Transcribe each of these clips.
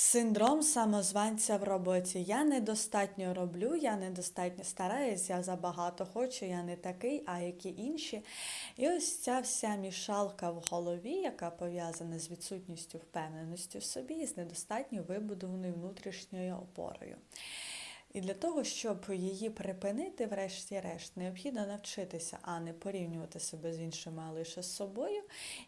Синдром самозванця в роботі. Я недостатньо роблю, я недостатньо стараюсь, я забагато хочу, я не такий, а які інші. І ось ця вся мішалка в голові, яка пов'язана з відсутністю впевненості в собі і з недостатньо вибудованою внутрішньою опорою. І для того, щоб її припинити, врешті-решт, необхідно навчитися, а не порівнювати себе з іншими, а лише з собою.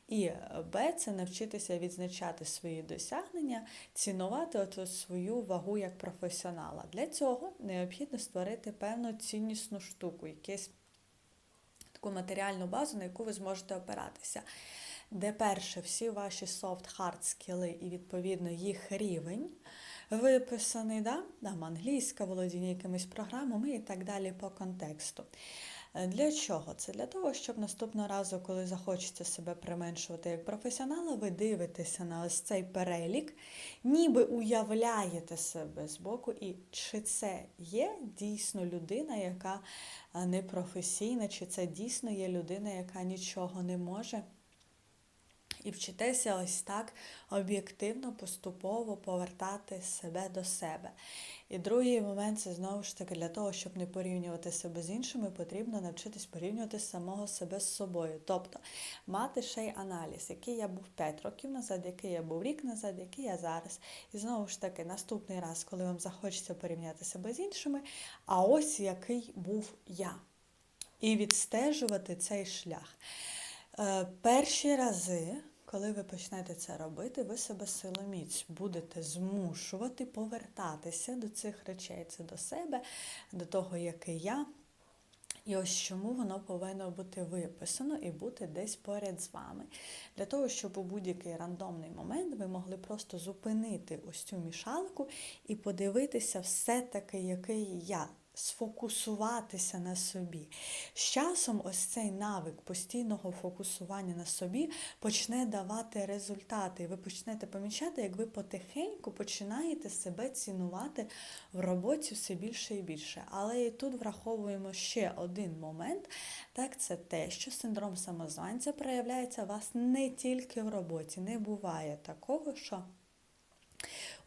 І е, Б, це навчитися відзначати свої досягнення, цінувати оту свою вагу як професіонала. Для цього необхідно створити певну ціннісну штуку, якесь таку матеріальну базу, на яку ви зможете опиратися. Де перше всі ваші софт-хард скіли і відповідно їх рівень виписаний, да? там англійська, володіння якимись програмами і так далі по контексту. Е, Для чого? Це для того, щоб наступного разу, коли захочеться себе применшувати як професіонала, ви дивитеся на ось цей перелік, ніби уявляєте себе збоку, і чи це є дійсно людина, яка е, не професійна, чи це дійсно є людина, яка нічого не може. І вчитеся ось так об'єктивно, поступово повертати себе до себе. І другий момент це знову ж таки для того, щоб не порівнювати себе з іншими, потрібно навчитись порівнювати самого себе з собою. Тобто мати ще й аналіз, який я був 5 років назад, який я був рік назад, який я зараз. І знову ж таки, наступний раз, коли вам захочеться порівняти себе з іншими, а ось який був я. І відстежувати цей шлях. Е, Перші рази, коли ви почнете це робити, ви себе силоміць будете змушувати повертатися до цих речей. Це до себе, до того, який я. І ось чому воно повинно бути виписано і бути десь поряд з вами. Для того, щоб у будь-який рандомний момент ви могли просто зупинити ось цю мішалку і подивитися все-таки, який я сфокусуватися на собі. З часом ось цей навик постійного фокусування на собі почне давати результати. І ви почнете помічати, як ви потихеньку починаєте себе цінувати в роботі все більше і більше. Але і тут враховуємо ще один момент, так це те, що синдром самозванця проявляється у вас не тільки в роботі. Не буває такого, що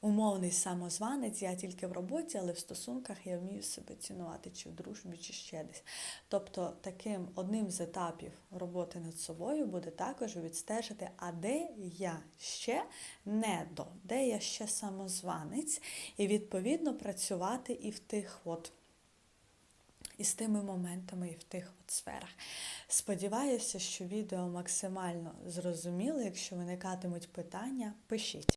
умовний самозванець, я тільки в роботі, але в стосунках я вмію себе цінувати, чи в дружбі, чи ще десь. Тобто, таким одним з етапів роботи над собою буде також відстежити, а де я ще не до, де я ще самозванець, і відповідно працювати і в тих от. І з тими моментами, і в тих от сферах. Сподіваюся, що відео максимально зрозуміле. Якщо виникатимуть питання, пишіть.